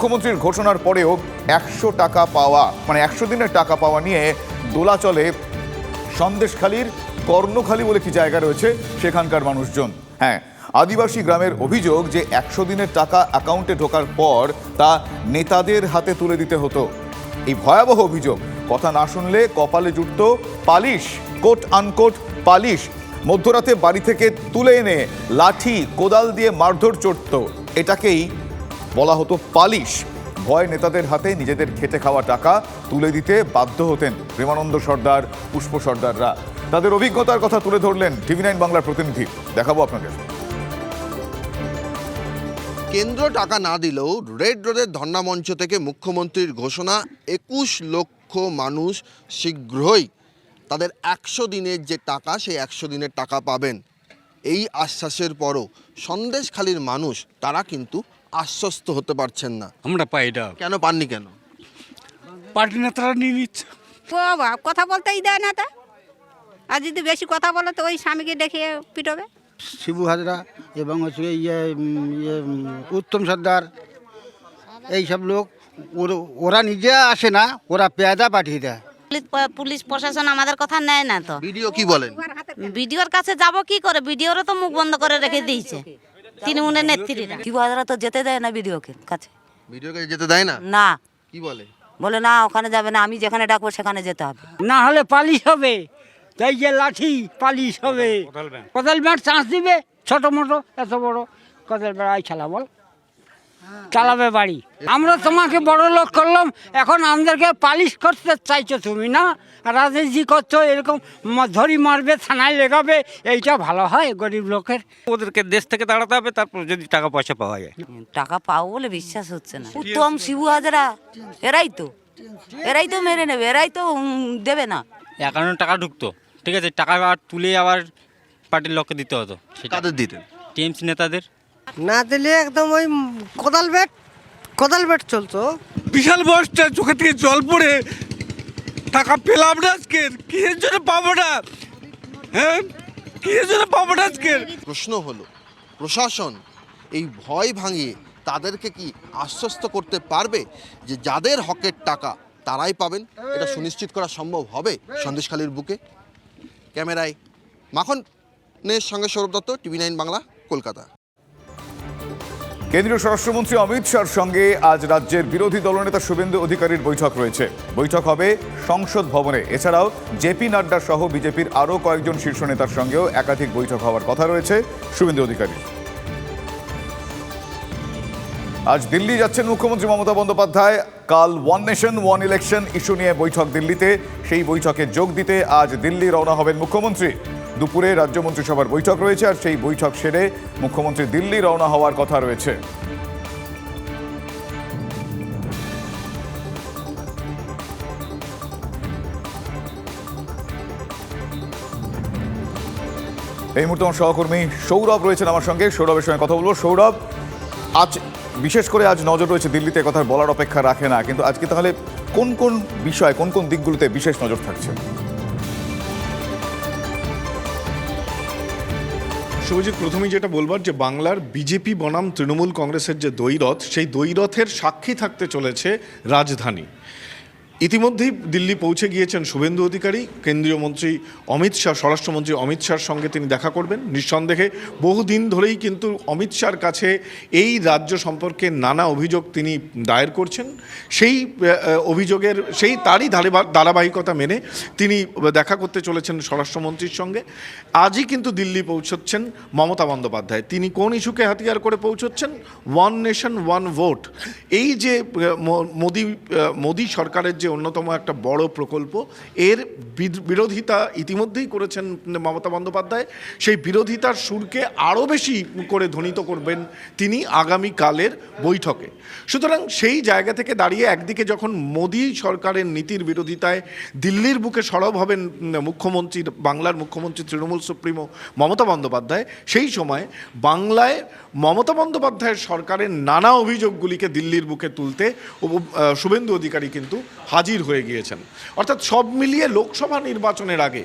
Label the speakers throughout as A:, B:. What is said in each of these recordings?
A: মুখ্যমন্ত্রীর ঘোষণার পরেও একশো টাকা পাওয়া মানে একশো দিনের টাকা পাওয়া নিয়ে দোলাচলে সন্দেশখালীর কর্ণখালী বলে কি জায়গা রয়েছে, সেখানকার মানুষজন। হ্যাঁ আদিবাসী গ্রামের অভিযোগ যে একশো দিনের টাকা অ্যাকাউন্টে ঢোকার পর তা নেতাদের হাতে তুলে দিতে হতো। এই ভয়াবহ অভিযোগ, কথা না শুনলে কপালে জুটত পালিশ, কোট আনকোট পালিশ, মধ্যরাতে বাড়ি থেকে তুলে এনে লাঠি, কোদাল দিয়ে মারধর চড়ত। এটাকেই বলা হতো পালিশ। ভয় নেতাদের হাতে নিজেদের খেটে খাওয়া টাকা তুলে দিতে বাধ্য হতেন প্রেমানন্দ সর্দার, পুষ্প সর্দাররা তাদের অভিজ্ঞতার কথা তুলে ধরলেন টিভি নাইন বাংলার প্রতিনিধি। দেখাবো আপনাদের।
B: কেন্দ্র টাকা না দিলেও রেড রোডের ধর্ণা মঞ্চ থেকে মুখ্যমন্ত্রীর ঘোষণা, একুশ লক্ষ মানুষ শীঘ্রই তাদের একশো দিনের যে টাকা, সেই একশো দিনের টাকা পাবেন। এই আশ্বাসের পরও সন্দেশখালীর মানুষ, তারা কিন্তু আশ্বস্ত হতে পারছেন না।
C: আমরা পাই এটা।
B: কেন পাননি কেন?
C: পার্টি নেতারা নিয়ে নিচ্ছে।
D: বাবা কথা বলতেই দেয় না তা। আর যদি বেশি কথা বলে তো ওই স্বামীকে ডেকে পিটবে।
E: শিবু হাজরা এবং হচ্ছে ইয়ে ইয়ে উত্তম সর্দার এইসব লোক ওর- ওরা নিজে আসে না ওরা পেয়াদা পাঠিয়ে দেয়।
F: পুলিশ পুলিশ প্রশাসন আমাদের কথা নেয় না তো।
B: ভিডিও কি বলেন?
F: বিডিওর কাছে যাব কি করে? বিডিওরও তো মুখ বন্ধ করে রেখে দিয়েছে। তৃণমূলের নেত্রীরা।
G: শিবহাজারা তো যেতে দেয় না বিডিওকে কাছে।
B: ভিডিও কাছে যেতে দেয় না?
G: না।
B: কি বলে?
G: বলে না ওখানে যাবে না আমি যেখানে ডাকবো সেখানে যেতে হবে।
H: না হলে পালিশ হবে। তাই যে লাঠি পালিশ হবে। কোদাল ব্যাট চান্স দিবে ছোট মোটো এত বড়। কোদাল ব্যাট আই খেলা বল। চালাবে বাড়ি। আমরা তোমাকে বড় লোক করলাম এখন আমাদেরকে পালিশ করতে চাইছো তুমি না? রাজনীতি করছ এরকম ধরি মারবে থানায় লেগাবে এইটা ভালো হয় গরিব লোকের?
C: ওদেরকে দেশ থেকে তাড়াতে হবে তারপর যদি টাকা পয়সা পাওয়া যায়।
G: টাকা পাবো বলে বিশ্বাস হচ্ছে না। উত্তম শিবু হাজারা এরাই তো। এরাই তো মেরে নেবে এরাই তো দেবে না।
C: অ্যাকাউন্টে টাকা ঢুকতো। ঠিক আছে টাকা আর তুলে আবার পার্টির লোককে দিতে হতো। সেটা
B: কাদের দিতেন?
C: টিএমসি নেতাদের।
I: না দিলে একদম ওই কোদাল বেট কোদাল বেট চলতো।
J: বিশাল বয়সটা চোখে থেকে জল পড়ে টাকা পেলাম না আজকে কিসের জন্য পাবো না? হ্যাঁ? কিসের জন্য পাবো না আজকে?
B: প্রশ্ন হলো প্রশাসন এই ভয় ভাঙিয়ে তাদেরকে কি আশ্বস্ত করতে পারবে যে যাদের হকের টাকা তারাই পাবেন? এটা সুনিশ্চিত করা সম্ভব হবে সন্দেশখালীর বুকে? ক্যামেরায় মাখনের সঙ্গে সৌরভ দত্ত টিভি নাইন বাংলা কলকাতা।
A: কেন্দ্রীয় স্বরাষ্ট্রমন্ত্রী অমিত শাহর সঙ্গে আজ রাজ্যের বিরোধী দলনেতা শুভেন্দু অধিকারীর বৈঠক রয়েছে। বৈঠক হবে সংসদ ভবনে। এছাড়াও জেপি নাড্ডা সহ বিজেপির আরও কয়েকজন শীর্ষ নেতার সঙ্গেও একাধিক বৈঠক হওয়ার কথা রয়েছে শুভেন্দু অধিকারী। আজ দিল্লি যাচ্ছেন মুখ্যমন্ত্রী মমতা বন্দ্যোপাধ্যায়। কাল one nation, one election issue নিয়ে বৈঠক দিল্লিতে। সেই বৈঠকে যোগ দিতে আজ দিল্লি রওনা হবেন মুখ্যমন্ত্রী। দুপুরে রাজ্য মন্ত্রিসভার বৈঠক রয়েছে আর সেই বৈঠক সেরে মুখ্যমন্ত্রী দিল্লি রওনা হওয়ার কথা রয়েছে। এই মুহূর্তে আমার সহকর্মী সৌরভ রয়েছেন আমার সঙ্গে। সৌরভের সঙ্গে কথা বলব। সৌরভ, আজ বিশেষ করে আজ নজর রয়েছে দিল্লিতে কথা বলার অপেক্ষা রাখে না। কিন্তু আজকে তাহলে কোন কোন বিষয়, কোন কোন দিকগুলোতে বিশেষ নজর থাকছে?
K: শুভজিৎ প্রথমেই যেটা বলবার যে বাংলার বিজেপি বনাম তৃণমূল কংগ্রেসের যে দ্বৈরথ, সেই দ্বৈরথের সাক্ষী থাকতে চলেছে রাজধানী। ইতিমধ্যেই দিল্লি পৌঁছে গিয়েছেন শুভেন্দু অধিকারী, কেন্দ্রীয় মন্ত্রী অমিত শাহ, স্বরাষ্ট্রমন্ত্রী অমিত শাহর সঙ্গে তিনি দেখা করবেন। নিঃসন্দেহে বহুদিন ধরেই কিন্তু অমিত শাহর কাছে এই রাজ্য সম্পর্কে নানা অভিযোগ তিনি দায়ের করছেন। সেই অভিযোগের, সেই তারই ধারাবা- ধারাবাহিকতা মেনে তিনি দেখা করতে চলেছেন স্বরাষ্ট্রমন্ত্রীর সঙ্গে। আজই কিন্তু দিল্লি পৌঁছচ্ছেন মমতা বন্দ্যোপাধ্যায়। তিনি কোন ইস্যুকে হাতিয়ার করে পৌঁছচ্ছেন? One nation, one vote. এই যে মোদি মোদি সরকারের যে অন্যতম একটা বড় প্রকল্প, এর বিরোধিতা ইতিমধ্যেই করেছেন মমতা বন্দ্যোপাধ্যায়। সেই বিরোধিতার সুরকে আরও বেশি করে ধ্বনিত করবেন তিনি আগামীকালের বৈঠকে। সুতরাং সেই জায়গা থেকে দাঁড়িয়ে একদিকে যখন মোদী সরকারের নীতির বিরোধিতায় দিল্লির বুকে সরব হবেন মুখ্যমন্ত্রী, বাংলার মুখ্যমন্ত্রী তৃণমূল সুপ্রিমো মমতা বন্দ্যোপাধ্যায়, সেই সময় বাংলায় মমতা বন্দ্যোপাধ্যায়ের সরকারের নানা অভিযোগগুলিকে দিল্লির বুকে তুলতে শুভেন্দু অধিকারী কিন্তু হাজির হয়ে গিয়েছেন। অর্থাৎ সব মিলিয়ে লোকসভা নির্বাচনের আগে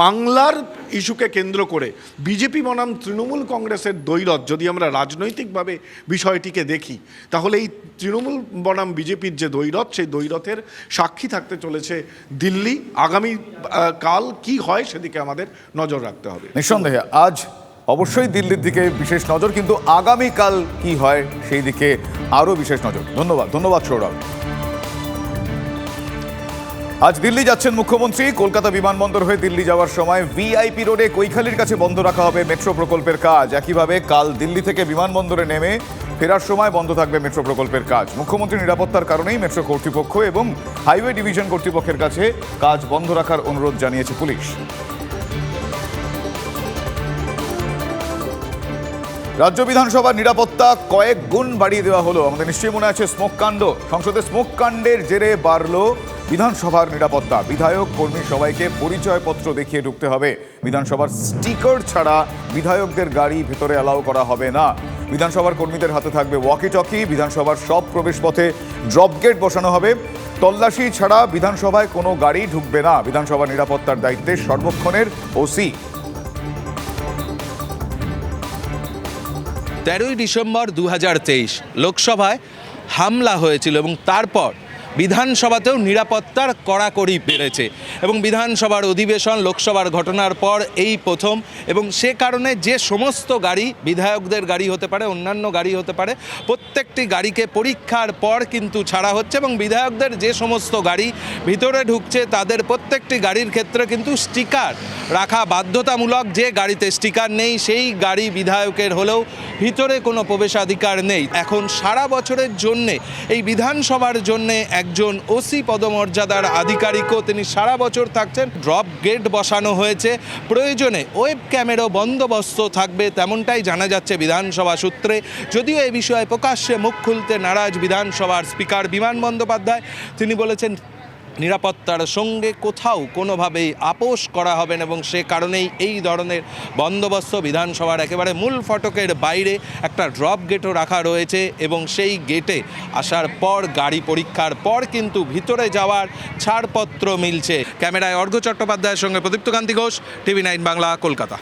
K: বাংলার ইস্যুকে কেন্দ্র করে বিজেপি বনাম তৃণমূল কংগ্রেসের দৈরথ যদি আমরা রাজনৈতিকভাবে বিষয়টিকে দেখি, তাহলে এই তৃণমূল বনাম বিজেপির যে দৈরথ সেই দৈরথের সাক্ষী থাকতে চলেছে দিল্লি। আগামী কাল কি হয় সেদিকে আমাদের নজর রাখতে হবে।
A: নিঃসন্দেহে, আজ অবশ্যই দিল্লির দিকে বিশেষ নজর, কিন্তু আগামীকাল কি হয় সেই দিকে আরও বিশেষ নজর। ধন্যবাদ ধন্যবাদ সৌরভ। আজ দিল্লি যাচ্ছেন মুখ্যমন্ত্রী। কলকাতা বিমানবন্দর হয়ে দিল্লি যাওয়ার সময় ভিআইপি রোডে কৈখালির কাছে বন্ধ রাখা হবে মেট্রো প্রকল্পের কাজ। একইভাবে কাল দিল্লি থেকে বিমানবন্দরে নেমে ফেরার সময় বন্ধ থাকবে মেট্রো প্রকল্পের কাজ। মুখ্যমন্ত্রী নিরাপত্তার কারণেই মেট্রো কর্তৃপক্ষ এবং হাইওয়ে ডিভিশন কর্তৃপক্ষের কাছে কাজ বন্ধ রাখার অনুরোধ জানিয়েছে পুলিশ। রাজ্য বিধানসভার নিরাপত্তা কয়েক গুণ বাড়িয়ে দেওয়া হলো। আমাদের নিশ্চয়ই মনে আছে স্মোক কাণ্ড। সংসদে স্মোক কাণ্ডের জেরে বাড়লো বিধানসভার নিরাপত্তা। বিধায়ক, কর্মী সবাইকে পরিচয়পত্র দেখিয়ে ঢুকতে হবে। বিধানসভার স্টিকার ছাড়া বিধায়কদের গাড়ি ভেতরে অ্যালাউ করা হবে না। বিধানসভার কর্মীদের হাতে থাকবে ওয়াকি টকি বিধানসভার সব প্রবেশপথে ড্রপ গেট বসানো হবে। তল্লাশি ছাড়া বিধানসভায় কোনো গাড়ি ঢুকবে না। বিধানসভার নিরাপত্তার দায়িত্বে সর্বক্ষণের ওসি।
L: তেরোই ডিসেম্বর দু হাজার তেইশ লোকসভায় হামলা হয়েছিল এবং তারপর বিধানসভাতেও নিরাপত্তার কড়াকড়ি বেড়েছে এবং বিধানসভার অধিবেশন, লোকসভার ঘটনার পর এই প্রথম এবং সে কারণে যে সমস্ত গাড়ি, বিধায়কদের গাড়ি হতে পারে, অন্যান্য গাড়ি হতে পারে, প্রত্যেকটি গাড়িকে পরীক্ষার পর কিন্তু ছাড়া হচ্ছে এবং বিধায়কদের যে সমস্ত গাড়ি ভিতরে ঢুকছে তাদের প্রত্যেকটি গাড়ির ক্ষেত্রে কিন্তু স্টিকার রাখা বাধ্যতামূলক যে গাড়িতে স্টিকার নেই, সেই গাড়ি বিধায়কের হলেও ভিতরে কোনো প্রবেশাধিকার নেই। এখন সারা বছরের জন্যে, এই বিধানসভার জন্যে একজন ওসি পদমর্যাদার আধিকারিকও তিনি সারা বছর থাকছেন। ড্রপ গেট বসানো হয়েছে। প্রয়োজনে ওয়েব ক্যামেরা বন্দোবস্ত থাকবে তেমনটাই জানা যাচ্ছে বিধানসভা সূত্রে। যদিও এই বিষয়ে প্রকাশ্যে মুখ খুলতে নারাজ বিধানসভার স্পিকার বিমান বন্দ্যোপাধ্যায়, তিনি বলেছেন নিরাপত্তার সঙ্গে কোথাও কোনোভাবেই আপোষ করা হবে না এবং সে কারণেই এই ধরনের বন্দোবস্ত বিধানসভার একেবারে মূল ফটকের বাইরে একটা ড্রপ গেটও রাখা রয়েছে এবং সেই গেটে আসার পর গাড়ি পরীক্ষার পর কিন্তু ভিতরে যাওয়ার ছাড়পত্র মিলছে। ক্যামেরায় অর্ঘ্য চট্টোপাধ্যায়ের সঙ্গে প্রদীপ্তকান্তি ঘোষ, টিভি নাইন বাংলা, কলকাতা।